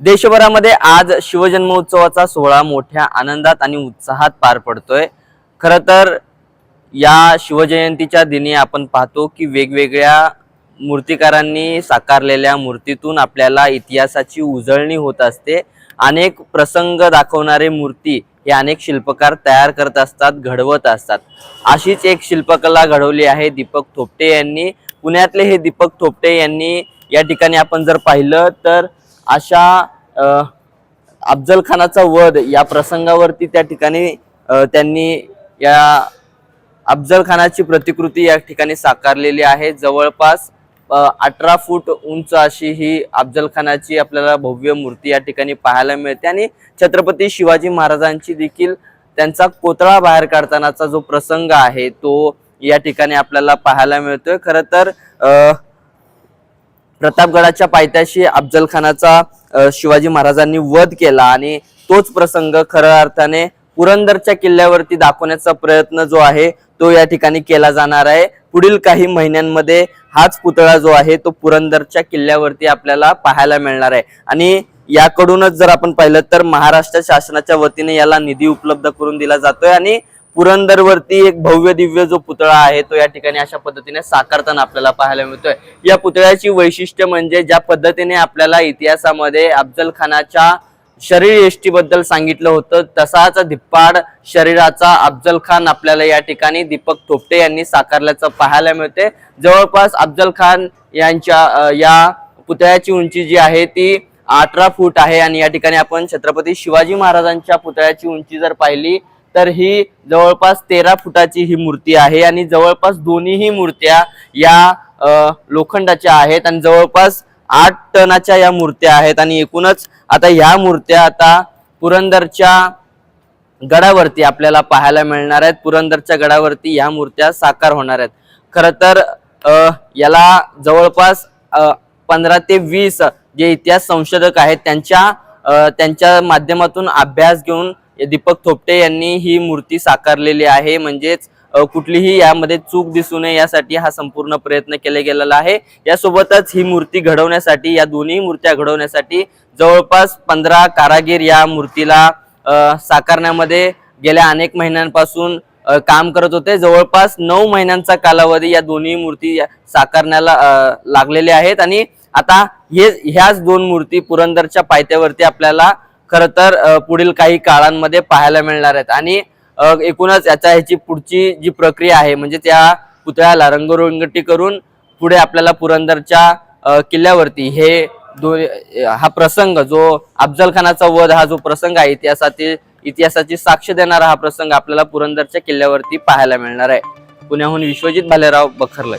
देशभरामध्ये आज शिवजन्मोत्सवाचा सोहळा मोठ्या आनंदात आणि उत्साहात पार पडतोय. खरं तर या शिवजयंतीच्या दिनी आपण पाहतो की वेगवेगळ्या मूर्तिकारांनी साकारलेल्या मूर्तीतून आपल्याला इतिहासाची उजळणी होत असते. अनेक प्रसंग दाखवणारे मूर्ती हे अनेक शिल्पकार तयार करत असतात घडवत असतात. अशीच एक शिल्पकला घडवली आहे दीपक थोपटे यांनी. पुण्यातले हे दीपक थोपटे यांनी या ठिकाणी आपण जर पाहिलं तर अशा अफजल खानाचा वध या प्रसंगावरती त्या ठिकाणी त्यांनी या अफजल खानाची प्रतिकृती या ठिकाणी साकारलेली आहे. जवळपास अठरा फूट उंच अशी ही अफजल खानाची आपल्याला भव्य मूर्ती या ठिकाणी पाहायला मिळते आणि छत्रपती शिवाजी महाराजांची देखील त्यांचा कोतळा बाहेर काढतानाचा जो प्रसंग आहे तो या ठिकाणी आपल्याला पाहायला मिळतोय. खरं तर प्रतापगडाच्या पायथ्याशी अफजलखानाचा शिवाजी महाराजांनी वध केला आणि तोच प्रसंग खऱ्या अर्थाने पुरंदरच्या किल्ल्यावरती दाखवण्याचा प्रयत्न जो आहे तो या ठिकाणी केला जाणार आहे. पुढील काही महिन्यांमध्ये हाच पुतळा जो आहे तो पुरंदरच्या किल्ल्यावरती आपल्याला पाहायला मिळणार आहे. आणि याकडूनच जर आपण पाहिलं तर महाराष्ट्र शासनाच्या वतीने याला निधी उपलब्ध करून दिला जातोय आणि पुरंदरवरती एक भव्य दिव्य जो पुतळा आहे तो या ठिकाणी अशा पद्धतीने साकारताना आपल्याला पाहायला मिळतोय. या पुतळ्याची वैशिष्ट्य म्हणजे ज्या पद्धतीने आपल्याला इतिहासामध्ये अफजल खानाच्या शरीर यष्टीबद्दल सांगितलं होतं तसाच धिप्पाड शरीराचा अफजल खान आपल्याला या ठिकाणी दीपक थोपटे यांनी साकारल्याचं पाहायला मिळते जवळपास अफजल खान यांच्या या पुतळ्याची उंची जी आहे ती अठरा फूट आहे आणि या ठिकाणी आपण छत्रपती शिवाजी महाराजांच्या पुतळ्याची उंची जर पाहिली तर ही जवळपास तेरा फुटाची ही मूर्ती आहे आणि जवळपास दोन्हीही मूर्त्या या लोखंडाच्या आहेत आणि जवळपास आठ टनाच्या या मूर्त्या आहेत आणि एकूणच आता ह्या मूर्त्या आता पुरंदरच्या गडावरती आपल्याला पाहायला मिळणार आहेत. पुरंदरच्या गडावरती ह्या मूर्त्या साकार होणार आहेत. खरं तर याला जवळपास पंधरा ते वीस जे इतिहास संशोधक आहेत त्यांच्या त्यांच्या माध्यमातून अभ्यास घेऊन दीपक थोपटे यांनी ही मूर्ती साकारलेली आहे. म्हणजेच कुठलीही यामध्ये चूक दिसू नये यासाठी हा संपूर्ण प्रयत्न केला गेलेला आहे. यासोबतच ही मूर्ती घडवण्यासाठी या दोन्ही मूर्त्या घडवण्यासाठी जवळपास पंधरा कारागीर या मूर्तीला साकारण्यामध्ये गेल्या अनेक महिन्यांपासून काम करत होते. जवळपास नऊ महिन्यांचा कालावधी या दोन्ही मूर्ती साकारण्याला लागलेल्या आहेत. आणि आता हे ह्याच दोन मूर्ती पुरंदरच्या पायथ्यावरती आपल्याला खर तर पुढील काही काळांमध्ये पाहायला मिळणार आहेत. आणि एकूणच याचा ह्याची पुढची जी प्रक्रिया आहे म्हणजे त्या पुतळ्याला रंगरोंगटी करून पुढे आपल्याला पुरंदरच्या किल्ल्यावरती हे दो हा प्रसंग जो अफजल खानाचा वध हा जो प्रसंग आहे इतिहासातील इतिहासाची साक्ष देणारा हा प्रसंग आपल्याला पुरंदरच्या किल्ल्यावरती पाहायला मिळणार आहे. पुण्याहून विश्वजित भालेराव बखरलय.